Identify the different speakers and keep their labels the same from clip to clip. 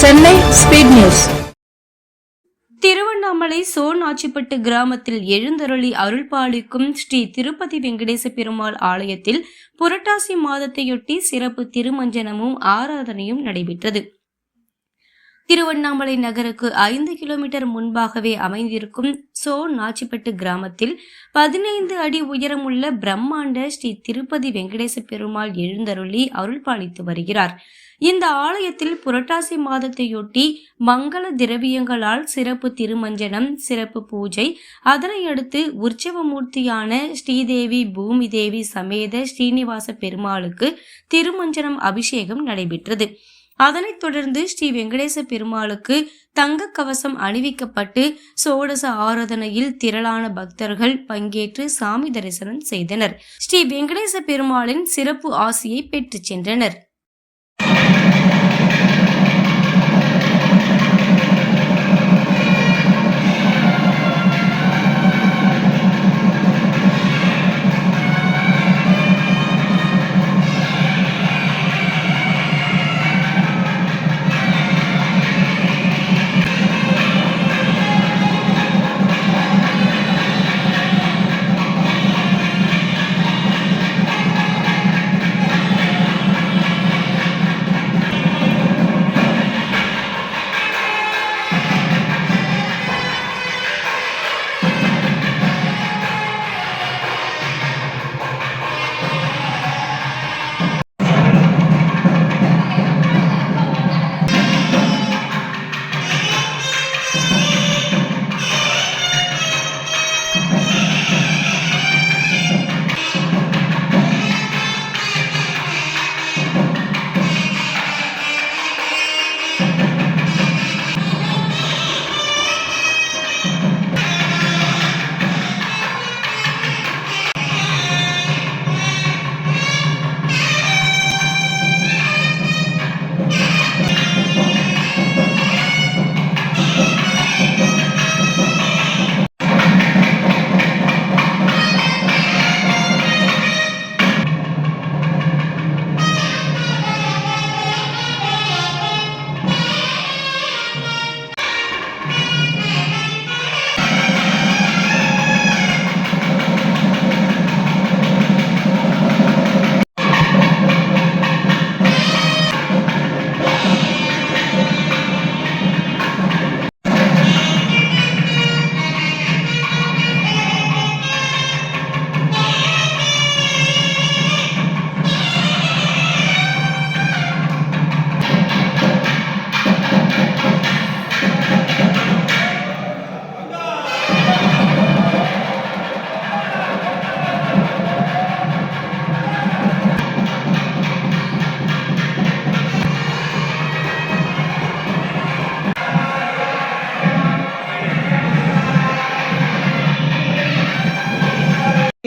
Speaker 1: Chennai speed news.
Speaker 2: Tiruvannamalai Sonachipattu கிராமத்தில் எழுந்தருளி அருள்பாலிக்கும் ஸ்ரீ திருப்பதி வெங்கடேச பெருமாள் ஆலயத்தில் புரட்டாசி மாதத்தையொட்டி சிறப்பு திருமஞ்சனமும் ஆராதனையும் நடைபெற்றது. திருவண்ணாமலை நகருக்கு ஐந்து கிலோமீட்டர் முன்பாகவே அமைந்திருக்கும் சோ நாச்சிப்பட்டு கிராமத்தில் பதினைந்து அடி உயரமுள்ள பிரம்மாண்ட ஸ்ரீ திருப்பதி வெங்கடேச பெருமாள் எழுந்தருளி அருள்பாலித்து வருகிறார். இந்த ஆலயத்தில் புரட்டாசி மாதத்தையொட்டி மங்கள திரவியங்களால் சிறப்பு திருமஞ்சனம் சிறப்பு பூஜை அதனையடுத்து உற்சவமூர்த்தியான ஸ்ரீதேவி பூமி தேவி சமேத ஸ்ரீனிவாச பெருமாளுக்கு திருமஞ்சனம் அபிஷேகம் நடைபெற்றது. அதனைத் தொடர்ந்து ஸ்ரீ வெங்கடேச பெருமாளுக்கு தங்க கவசம் அணிவிக்கப்பட்டு சோடச ஆராதனையில் திரளான பக்தர்கள் பங்கேற்று சாமி தரிசனம் செய்தனர். ஸ்ரீ வெங்கடேச பெருமாளின் சிறப்பு ஆசியை பெற்றுச் சென்றனர்.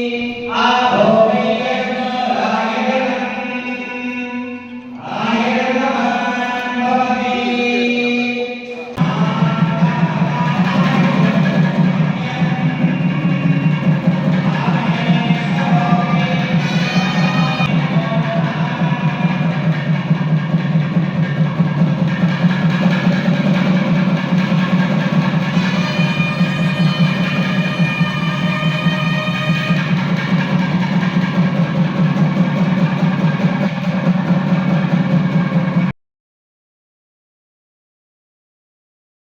Speaker 2: I